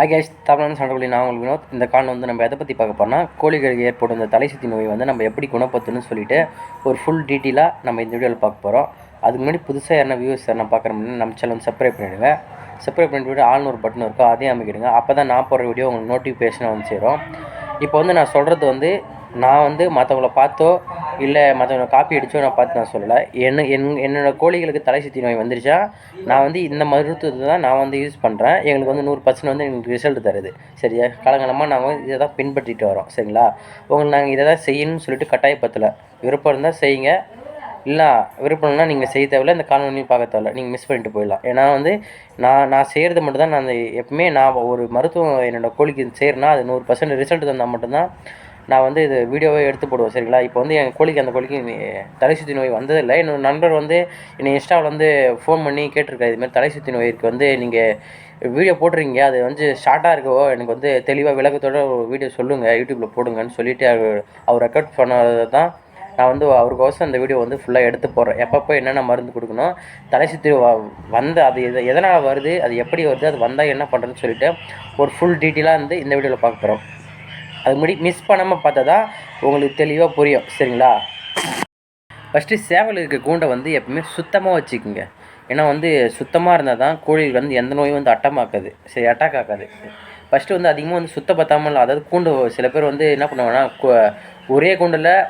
ஆகேஷ் தமிழ்நாடு சண்டை நான் உங்களுக்கு வினோத். இந்த காலம் வந்து நம்ம எதை பற்றி பார்க்க போறோம்னா கோழிகளுக்கு ஏற்படும் இந்த தலை சுத்தி நோய் வந்து நம்ம எப்படி குணப்படுத்தணும்னு சொல்லிட்டு ஒரு ஃபுல் டீட்டெயிலாக நம்ம இந்த வீடியோவில் பார்க்க போகிறோம் அதுக்கு முன்னாடி புதுசாக யாரா வியூஸ் எல்லாம் பார்க்குற முன்னாடி நம்ம சேனல் வந்து சப்ஸ்கிரைப் பண்ணிவிடுங்க சப்ஸ்கிரைப் பண்ணிட்டு ஆள்னு ஒரு பட்டன் இருக்கும் அதையும் அமைக்கிடுங்க. அப்போ தான் நான் போடுற வீடியோ உங்களுக்கு நோட்டிஃபிகேஷன் வந்து சேரும். இப்போ வந்து நான் சொல்கிறது வந்து நான் வந்து மற்றவங்கள பார்த்தோ இல்லை மற்றவங்க காப்பி அடித்தோ நான் பார்த்து நான் சொல்லலை. என்ன என் என்னோடய கோழிகளுக்கு தலை சுற்றி நோய் வந்துருச்சா? நான் வந்து இந்த மருத்துவத்தை தான் நான் வந்து யூஸ் பண்ணுறேன் எங்களுக்கு வந்து நூறு பர்சன்ட் வந்து எங்களுக்கு ரிசல்ட் தருது. சரியா? காலங்காலமாக நாங்கள் இதை தான் பின்பற்றிட்டு வரோம். சரிங்களா? உங்களுக்கு நாங்கள் இதை தான் செய்யணும்னு சொல்லிட்டு கட்டாயப்படுத்தலை. விருப்பம் இருந்தால் செய்யுங்க. இல்லை விருப்பம்னா நீங்கள் செய்ய தேவையில்ல. இந்த காணொலி பார்க்க தேவையில்ல. நீங்கள் மிஸ் பண்ணிட்டு போயிடலாம். ஏன்னா வந்து நான் நான் செய்கிறது மட்டும்தான். நான் அந்த எப்பவுமே நான் ஒரு மருத்துவம் என்னோடய கோழிக்கு செய்கிறேன்னா அது நூறு பர்சன்ட் ரிசல்ட் தந்தால் மட்டும்தான் நான் வந்து இது வீடியோவே எடுத்து போடுவேன் சரிங்களா? இப்போ வந்து என் கோழிக்கு அந்த கோழிக்கு தலை சுற்றி நோய் வந்ததில்லை என்னோட நண்பர் வந்து என்னை இன்ஸ்டாவில் வந்து ஃபோன் பண்ணி கேட்டிருக்காரு இதுமாதிரி தலை சுற்றி நோய்க்கு வந்து நீங்கள் வீடியோ போட்டுறீங்க அது வந்து ஷார்ட்டாக இருக்கவோ எனக்கு வந்து தெளிவாக விளக்கத்தோட ஒரு வீடியோ சொல்லுங்கள் யூடியூப்பில் போடுங்கன்னு சொல்லிட்டு அவர் அவர் ரெக்கார்ட் பண்ணதை தான் நான் வந்து அவருக்கோசம் அந்த வீடியோ வந்து ஃபுல்லாக எடுத்து போடுறேன். எப்பப்போ என்னென்ன மருந்து கொடுக்கணும் தலை சுற்றி வந்து அது எது எதனால் வருது அது எப்படி வருது அது வந்தால் என்ன பண்ணுறதுன்னு சொல்லிட்டு ஒரு ஃபுல் டீட்டெயிலாக வந்து இந்த வீடியோவில் பார்க்க போகிறோம் அது முடி மிஸ் பண்ணாமல் பார்த்தா தான் உங்களுக்கு தெளிவாக புரியும். சரிங்களா? ஃபஸ்ட்டு சேவல் இருக்க கூண்டை வந்து எப்பவுமே சுத்தமாக வச்சுக்கோங்க. ஏன்னா வந்து சுத்தமாக இருந்தால் தான் கோழி வந்து எந்த நோயும் வந்து அட்டமாக்காது சரி அட்டாக் ஆக்காது. ஃபஸ்ட்டு வந்து அதிகமாக வந்து சுத்தப்படுத்தாமல் அதாவது கூண்டு சில பேர் வந்து என்ன பண்ணுவாங்கன்னா ஒரே கூண்டில்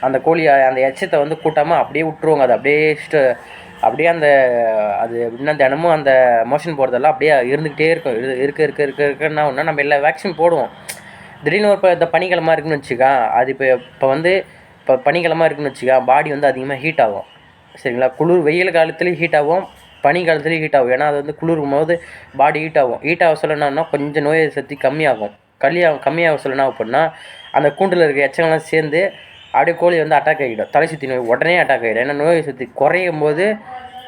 அந்த கோழி அந்த எச்சத்தை வந்து கூட்டாமல் அப்படியே விட்டுருவாங்க. அது அப்படியே ஸ்ட- அப்படியே அந்த அது எப்படின்னா தினமும் அந்த மோஷன் போகிறதெல்லாம் அப்படியே இருந்துக்கிட்டே இருக்கும். இரு- இருக்க இருக்க இருக்க இருக்குன்னா ஒன்றா நம்ம எல்லா வேக்சின் போடுவோம். திடீர்னு ஒரு இப்போ இந்த பனிக்கிழமா இருக்குன்னு வச்சுக்கா அது இப்போ இப்போ வந்து இப்போ பனிக்கிழமா இருக்குன்னு வச்சுக்கா பாடி வந்து அதிகமாக ஹீட் ஆகும். சரிங்களா? குளிர் வெயில் காலத்துலேயும் ஹீட் ஆகும் பனி காலத்துலேயும் ஹீட் ஆகும். ஏன்னா அது வந்து குளிரும் போது பாடி ஹீட் ஆகும். ஹீட் ஆக சொல்லணும்னா கொஞ்சம் நோய் சக்தி கம்மியாகும். கம்மியாக கம்மியாக சொல்லணும் அப்படின்னா அந்த கூண்டில் இருக்க எச்சங்கள்லாம் சேர்ந்து அப்படியே கோழி வந்து அட்டாக் ஆகிடும். தலை சுற்றி நோய் உடனே அட்டாக் ஆகிடும். ஏன்னா நோய் சக்தி குறையும் போது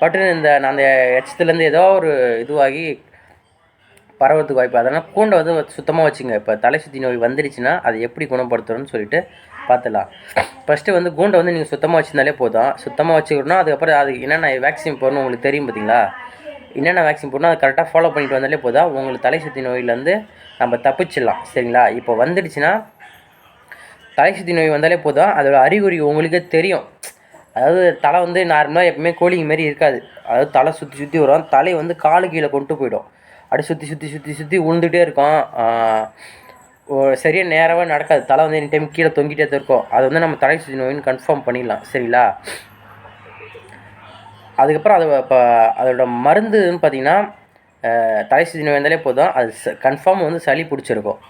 பட்டுன்னு இந்த அந்த எச்சத்துலேருந்து ஏதோ ஒரு இதுவாகி பரவத்துக்கு வாய்ப்பு. அதனால் கூண்டை வந்து சுத்தமாக வச்சுங்க. இப்போ தலை சுற்றி நோய் வந்துடுச்சுன்னா அதை எப்படி குணப்படுத்துறோம்னு சொல்லிட்டு பார்த்துலாம் ஃபஸ்ட்டு வந்து கூண்டை வந்து நீங்கள் சுத்தமாக வச்சுருந்தாலே போதும். சுத்தமாக வச்சுக்கணும் அதுக்கப்புறம் அது என்னென்ன வேக்சின் போடணும் உங்களுக்கு தெரியும் பார்த்தீங்களா என்னென்ன வேக்சின் போடணும் அதை கரெக்டாக ஃபாலோ பண்ணிட்டு வந்தாலே போதும். உங்களுக்கு தலை சுற்றி நோயிலேருந்து நம்ம தப்பிச்சிடலாம். சரிங்களா? இப்போ வந்துடுச்சுன்னா தலை சுற்றி நோய் வந்தாலே போதும். அதோட அறிகுறி உங்களுக்கே தெரியும். அதாவது தலை வந்து நார்மலாக எப்பவுமே கோழிங்க மாரி இருக்காது. அதாவது தலை சுற்றி சுற்றி வரும். தலை வந்து காலு கீழே கொண்டு போயிடும். அப்படியே சுற்றி சுற்றி சுற்றி சுற்றி உழுந்துகிட்டே இருக்கும். சரியாக நேராகவே நடக்காது. தலை வந்து எனி டைம் கீழே தொங்கிட்டே தான் இருக்கும். அது வந்து நம்ம தலை சுற்றி நோயின்னு கன்ஃபார்ம் பண்ணிடலாம். சரிங்களா? அதுக்கப்புறம் அது இப்போ அதோட மருந்துன்னு பார்த்தீங்கன்னா தலை சுற்றி நோய் இருந்தாலே போதும். அது கன்ஃபார்ம் வந்து சளி பிடிச்சிருக்கும்.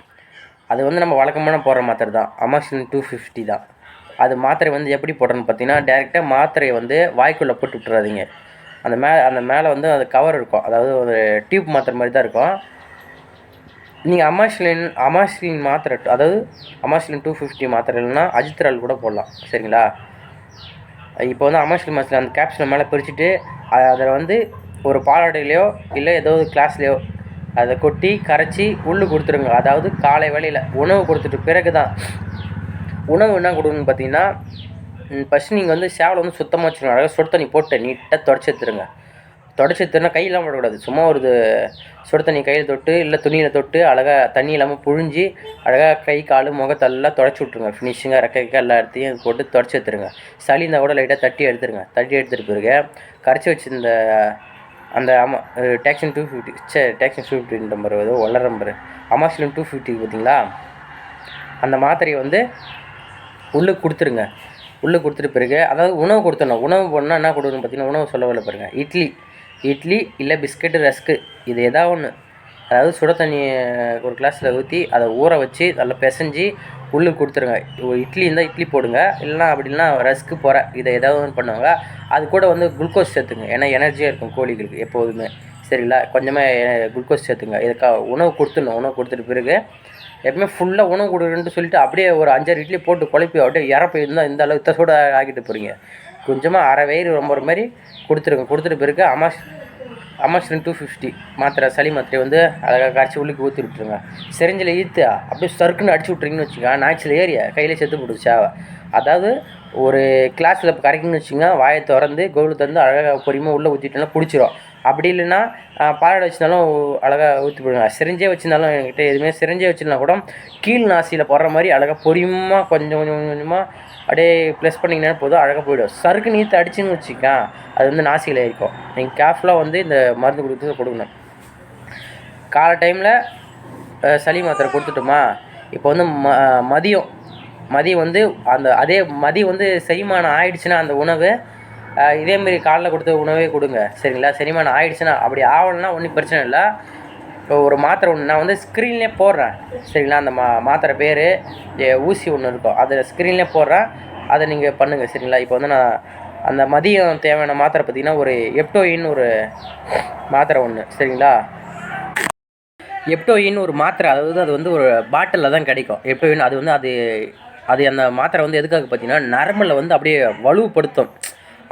அது வந்து நம்ம வழக்கமான போடுற மாத்திரை தான். அமாக்சின் டூ ஃபிஃப்டி தான். அது மாத்திரை வந்து எப்படி போடுறோன்னு பார்த்தீங்கன்னா டேரெக்டாக மாத்திரையை வந்து வாய்க்குள்ளே போட்டு விட்டுறாதீங்க. அந்த மே அந்த மேலே வந்து அது கவர் இருக்கும். அதாவது ஒரு டியூப் மாத்திரை மாதிரி தான் இருக்கும். நீங்கள் அமாஸ்லின் அமாஸ்லின் மாத்திரை அதாவது அமாஸ்லின் டூ ஃபிஃப்டி மாத்திரை இல்லைன்னா அஜித்ரால் கூட போடலாம். சரிங்களா? இப்போ வந்து அமாஸ்லின் மாத்திரை அந்த கேப்சூலை மேலே பிரிச்சுட்டு அதில் வந்து ஒரு பாலாடையிலையோ இல்லை ஏதோ ஒரு கிளாஸ்லையோ அதை கொட்டி கரைச்சி உள்ளு கொடுத்துருங்க. அதாவது காலை வேலையில் உணவு கொடுத்துட்டு பிறகு தான் உணவு என்ன கொடுக்கணும்னு பார்த்தீங்கன்னா ஃபஸ்ட் நீங்கள் வந்து சேவலை வந்து சுத்தமாக வச்சுருங்க. அழகாக சுடு தண்ணி போட்டு நீட்டாக தொடச்சி எடுத்துருங்க. தொடச்சி எடுத்துனா கையெல்லாம் போடக்கூடாது. சும்மா ஒரு இது சுடு தண்ணி கையில் தொட்டு இல்லை துணியில் தொட்டு அழகாக தண்ணி இல்லாமல் புழிஞ்சி அழகாக கை கால் முகத்தெல்லாம் தொடச்சி விட்ருங்க ஃபினிஷிங்காக ரெக்க ரெக்க எல்லா இடத்தையும் போட்டு தொடச்சி எடுத்துருங்க. சளி இருந்தால் கூட லைட்டாக தட்டி எடுத்துருங்க. தட்டி எடுத்துட்டு பிறகு கரைச்சி வச்சிருந்த அந்த அமா டேக்ஷன் டூ ஃபிஃப்டி சே டேக்ஷன் டூ ஃபிஃப்டி நம்பர் ஏதோ ஒல்லர் நம்பர் அமாசிலும் டூ ஃபிஃப்டி பார்த்தீங்களா? அந்த மாத்திரையை வந்து உள்ளே கொடுத்துருங்க. உள்ளே கொடுத்துட்டு பிறகு அதாவது உணவு கொடுத்துடணும். உணவு பண்ணால் என்ன கொடுக்கணும் பார்த்தீங்கன்னா உணவு சொல்ல பாருங்கள் பாருங்க. இட்லி இட்லி இல்லை பிஸ்கெட்டு ரஸ்க்கு இது எதாவது ஒன்று அதாவது சுட தண்ணி ஒரு கிளாஸில் ஊற்றி அதை ஊற வச்சு நல்லா பிசைஞ்சு உள்ளுக்கு கொடுத்துருங்க. இட்லி இருந்தால் இட்லி போடுங்க. இல்லைனா அப்படி ரஸ்க்கு போகிற இதை ஏதாவது ஒன்று பண்ணுவாங்க. அது கூட வந்து குளுக்கோஸ் சேர்த்துங்க. ஏன்னா எனர்ஜியாக இருக்கும் கோழிகளுக்கு எப்போதுமே. சரிங்களா? கொஞ்சமாக குளுக்கோஸ் சேர்த்துங்க. இதுக்கா உணவு கொடுத்துடணும். உணவு கொடுத்துட்டு பிறகு எப்பவுமே ஃபுல்லாக உணவு கொடுக்குறேன்ட்டு சொல்லிட்டு அப்படியே ஒரு அஞ்சாறு இட்லி போட்டு குழப்பி அப்படியே இறப்பு இருந்தால் இந்த அளவுக்கு இத்த சூட ஆக்கிட்டு போகிறீங்க கொஞ்சமாக அரை வயிறு ரொம்ப ஒரு மாதிரி கொடுத்துருங்க. கொடுத்துட்டு பிறகு அமாஸ் அமாஸ்டின் டூ ஃபிஃப்டி மாத்திரை சளி மாத்திரை வந்து அழகாக கரைச்சி உள்ளுக்கு ஊற்றி விட்ருங்க செரிஞ்சில் ஈத்து அப்படியே சர்க்குன்னு அடிச்சு விட்றீங்கன்னு வச்சுக்கோங்க. நாய்ச்சல் ஏரியா கையில் செத்து போட்டுச்சா அதாவது ஒரு கிளாஸில் இப்போ கரைக்குன்னு வச்சுங்க வாயை திறந்து கோவில் திறந்து அழகாக பொறியமாக உள்ளே ஊற்றிட்டோம்னா பிடிச்சிரும் அப்படி இல்லைன்னா பாலாடை வச்சிருந்தாலும் அழகாக ஊற்றி போடுங்க. சிரிஞ்சே வச்சிருந்தாலும் என்கிட்ட எதுவுமே சிரிஞ்சே வச்சிருந்தா கூட கீழ் நாசியில் போடுற மாதிரி அழகாக பொறியமாக கொஞ்சம் கொஞ்சம் கொஞ்சம் கொஞ்சமாக அப்படியே ப்ளஸ் பண்ணிங்கன்னா போதும் அழகாக போயிடும். சறுக்கு நீத்து அடிச்சுன்னு வச்சுக்கா அது வந்து நாசியில் இருக்கும் நீங்கள் கேர்ஃபுல்லாக வந்து இந்த மருந்து கொடுத்து கொடுக்கணும். காலை டைமில் சளி மாத்திரை கொடுத்துட்டோமா இப்போ வந்து ம மதியம் மதியம் வந்து அந்த அதே மதியம் வந்து செரிமானம் ஆயிடுச்சுன்னா அந்த உணவு இதேமாரி காலைல கொடுத்த உணவே கொடுங்க. சரிங்களா? செரிமானம் ஆயிடுச்சுன்னா அப்படி ஆகலைன்னா ஒன்றும் பிரச்சனை இல்லை. இப்போ ஒரு மாத்திரை ஒன்று நான் வந்து ஸ்க்ரீன்லேயே போடுறேன். சரிங்களா? அந்த மா மாத்திரை பேர் ஊசி ஒன்று இருக்கும். அதை ஸ்க்ரீன்லேயே போடுறேன். அதை நீங்கள் பண்ணுங்கள் சரிங்களா? இப்போ வந்து நான் அந்த மதியம் தேவையான மாத்திரை பார்த்தீங்கன்னா ஒரு எப்டோயின்னு ஒரு மாத்திரை ஒன்று சரிங்களா? எப்டோயின் ஒரு மாத்திரை அதாவது அது வந்து ஒரு பாட்டிலில் தான் கிடைக்கும். எப்டோயின் அது வந்து அது அது அந்த மாத்திரை வந்து எதுக்காக பார்த்தீங்கன்னா நரம்பில் வந்து அப்படியே வலுப்படுத்தும்.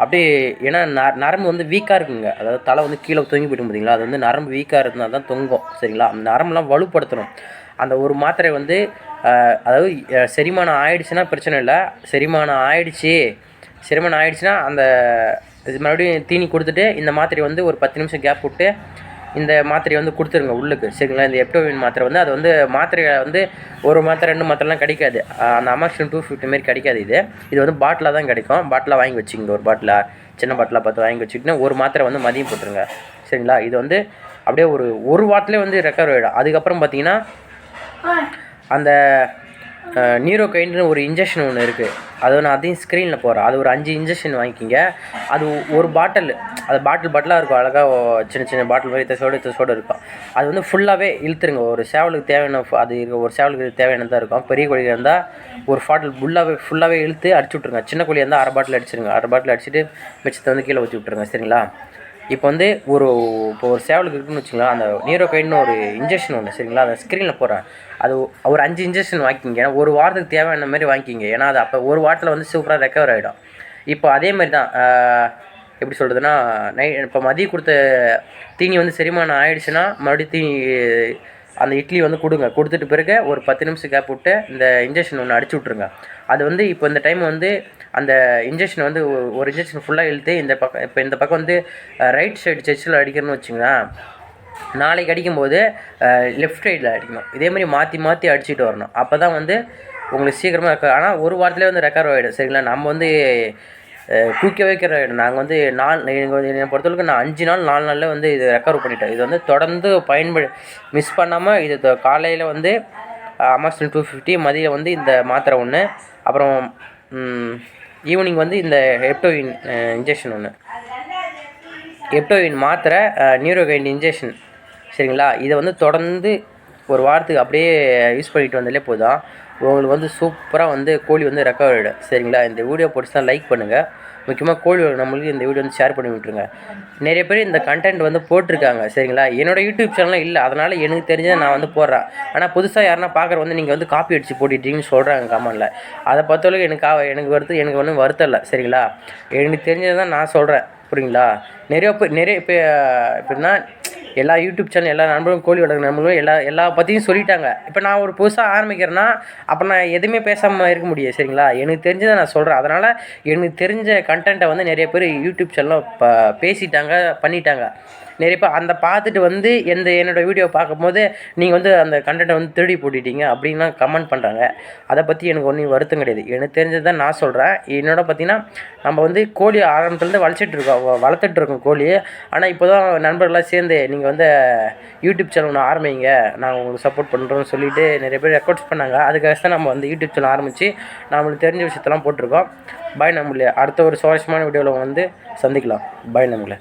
அப்படியே ஏன்னா ந நரம்பு வந்து வீக்காக இருக்குங்க. அதாவது தலை வந்து கீழே தொங்கி போய்ட்டு பார்த்தீங்களா அது வந்து நரம்பு வீக்காக இருந்தால் தான் தொங்கும். சரிங்களா? அந்த நரம்புலாம் வலுப்படுத்தணும். அந்த ஒரு மாத்திரை வந்து அதாவது செரிமானம் ஆயிடுச்சுன்னா பிரச்சனை இல்லை. செரிமானம் ஆயிடுச்சு. செரிமானம் ஆயிடுச்சுன்னா அந்த இது மறுபடியும் தீனி கொடுத்துட்டு இந்த மாத்திரை வந்து ஒரு பத்து நிமிஷம் கேப் விட்டு இந்த மாத்திரையை வந்து கொடுத்துருங்க உள்ளுக்கு. சரிங்களா? இந்த எப்டோவின் மாத்திரை வந்து அது வந்து மாத்திரையை வந்து ஒரு மாத்திரை ரெண்டு மாத்திரைலாம் கிடைக்காது. அந்த அமாக்சின் டூ ஃபிஃப்டி மாரி கிடைக்காது இது. இது வந்து பாட்டிலாக தான் கிடைக்கும். பாட்டிலாக வாங்கி வச்சுக்கோங்க ஒரு பாட்டிலாக சின்ன பாட்டிலாக பார்த்து வாங்கி வச்சுக்கிட்டு ஒரு மாத்திரை வந்து மதியம் போட்டுருங்க. சரிங்களா? இது வந்து அப்படியே ஒரு ஒரு வாரத்துலேயே வந்து ரெக்கவர் ஆகிடும் அதுக்கப்புறம் பார்த்தீங்கன்னா அந்த நீரோகைன்னு ஒரு இன்ஜெக்ஷன் ஒன்று இருக்குது அது நான் அதையும் ஸ்க்ரீனில் போடுறேன். அது ஒரு அஞ்சு இன்ஜெக்ஷன் வாங்கிக்கிங்க. அது ஒரு பாட்டில் அது பாட்டில் பாட்டிலாக இருக்கும். அழகாக சின்ன சின்ன பாட்டில் மாதிரி இத்தசோடு இத்தசோடு இருக்கும். அது வந்து ஃபுல்லாகவே இழுத்துருங்க. ஒரு சேவலுக்கு தேவையான அது இருக்க ஒரு சேவலுக்கு தேவையானதாக இருக்கும். பெரிய கோழியாக இருந்தால் ஒரு பாட்டில் ஃபுல்லாகவே ஃபுல்லாகவே இழுத்து அடிச்சு விட்ருங்க சின்ன கோழியாக இருந்தால் அரை பாட்டில் அடிச்சிருங்க. அரை பாட்டில் அடிச்சுட்டு மிச்சத்தை வந்து கீழே ஊற்றி விட்ருங்க சரிங்களா? இப்போ வந்து ஒரு இப்போ ஒரு சேவலுக்கு இருக்குன்னு வச்சுங்களா அந்த நீரோகைன்னு ஒரு இன்ஜெக்ஷன் ஒன்று சரிங்களா? அதை ஸ்க்ரீனில் போடுறேன். அது ஒரு அஞ்சு இன்ஜெக்ஷன் வாங்கிக்கிங்க. ஏன்னா ஒரு வாரத்துக்கு தேவையான மாதிரி வாங்கிக்கிங்க. ஏன்னா அது அப்போ ஒரு வாரத்தில் வந்து சூப்பராக ரெக்கவர் ஆகிடும் இப்போ அதே மாதிரி தான் எப்படி சொல்கிறதுனா நை இப்போ மதியம் கொடுத்த தீனி வந்து செரிமானம் ஆயிடுச்சுன்னா மறுபடியும் தீனி அந்த இட்லி வந்து கொடுங்க. கொடுத்துட்டு பிறகு ஒரு பத்து நிமிஷம் கேப் விட்டு இந்த இன்ஜெக்ஷன் ஒன்று அடிச்சு விட்ருங்க அது வந்து இப்போ இந்த டைம் வந்து அந்த இன்ஜெக்ஷன் வந்து ஒரு- இன்ஜெக்ஷன் ஃபுல்லாக இழுத்து இந்த பக்கம் இப்போ இந்த பக்கம் வந்து ரைட் சைடு செஸ்டில் அடிக்கிறேன்னு வச்சுங்களேன். நாளைக்கு அடிக்கும்போது லெஃப்ட் சைடில் அடிக்கணும். இதே மாதிரி மாற்றி மாற்றி அடிச்சுட்டு வரணும். அப்போ தான் வந்து உங்களுக்கு சீக்கிரமாக ரெக்க ஆனால் ஒரு வாரத்துலேயே வந்து ரெக்கவர் ஆகிடும் சரிங்களா? நம்ம வந்து தூக்க தூக்கி வைக்கிற நாங்கள் வந்து நாலு எனக்கு என்னை பொறுத்தளவுக்கு நான் அஞ்சு நாள் நாலு நாளில் வந்து இது ரெக்கவர் பண்ணிட்டேன் இது வந்து தொடர்ந்து பயன்படு மிஸ் பண்ணாமல் இது காலையில் வந்து அமாஸ்டன் டூ ஃபிஃப்டி மதியம் வந்து இந்த மாத்திரை ஒன்று அப்புறம் ஈவினிங் வந்து இந்த ஹெப்டோவின் இன்ஜெக்ஷன் ஒன்று ஹெப்டோவின் மாத்திரை நியூரோகைன் இன்ஜெக்ஷன் சரிங்களா? இதை வந்து தொடர்ந்து ஒரு வாரத்துக்கு அப்படியே யூஸ் பண்ணிட்டு வந்தாலே போதும். உங்களுக்கு வந்து சூப்பராக வந்து கோழி வந்து ரெக்கவர் ஆகிடும் சரிங்களா? இந்த வீடியோ பிடிச்சா லைக் பண்ணுங்கள் முக்கியமாக கோழி நம்மளுக்கு இந்த வீடியோ வந்து ஷேர் பண்ணி விட்ருங்க நிறைய பேர் இந்த கண்டென்ட் வந்து போட்டிருக்காங்க. சரிங்களா? என்னோட யூடியூப் சேனலும் இல்லை. அதனால் எனக்கு தெரிஞ்சதை நான் வந்து போடுறேன். ஆனால் புதுசாக யாருன்னா பார்க்குற வந்து நீங்கள் வந்து காப்பி அடித்து போட்டுட்டீங்கன்னு சொல்கிறாங்க கமெண்டில் அதை பொறுத்தவரைக்கும் எனக்கு ஆ- எனக்கு வருது எனக்கு ஒன்றும் வருத்தம் இல்லை. சரிங்களா? எனக்கு தெரிஞ்சதை தான் நான் சொல்கிறேன் புரியுங்களா? நிறைய பேர் நிறைய இப்போ எப்படின்னா எல்லா யூடியூப் சேனல் எல்லா நண்பர்களும் கோழி வளர்க்குற நண்பர்களும் எல்லா எல்லா பற்றியும் சொல்லிட்டாங்க. இப்போ நான் ஒரு புதுசாக ஆரம்பிக்கிறேன்னா அப்போ நான் எதுவுமே பேசாமல் இருக்க முடியாது சரிங்களா? எனக்கு தெரிஞ்சதை நான் சொல்கிறேன் அதனால் எனக்கு தெரிஞ்ச கண்டென்ட்டை வந்து நிறைய பேர் யூடியூப் சேனலில் ப பேசிட்டாங்க பண்ணிட்டாங்க. நிறைய பேர் அந்த பார்த்துட்டு வந்து எந்த என்னோட வீடியோ பார்க்கும்போது நீங்கள் வந்து அந்த கண்டென்ட்டை வந்து திருடி போட்டுட்டீங்க அப்படின்லாம் கமெண்ட் பண்ணுறாங்க அதை பற்றி எனக்கு ஒன்றும் வருத்தம் கிடையாது. எனக்கு தெரிஞ்சது தான் நான் சொல்கிறேன் என்னோட பார்த்தீங்கன்னா நம்ம வந்து கோழி ஆரம்பத்துலேருந்து வளர்ச்சிட்டு இருக்கோம். வ- வளர்த்துட்டு இருக்கோம் கோழி. ஆனால் இப்போ தான் நண்பர்களாக சேர்ந்து நீங்கள் வந்து யூடியூப் சேனல் ஒன்று ஆரம்பிங்க. நாங்கள் உங்களுக்கு சப்போர்ட் பண்ணுறோம்னு சொல்லிட்டு நிறைய பேர் ரெக்கார்ட்ஸ் பண்ணாங்க. அதுக்காக தான் நம்ம வந்து யூடியூப் சேனல் ஆரம்பித்து நம்மளுக்கு தெரிஞ்ச விஷயத்தெல்லாம் போட்டிருக்கோம். பாய் நம்மளே அடுத்த ஒரு சுவாரஸ்யமான வீடியோவில் வந்து சந்திக்கலாம். பாய் நம்மளே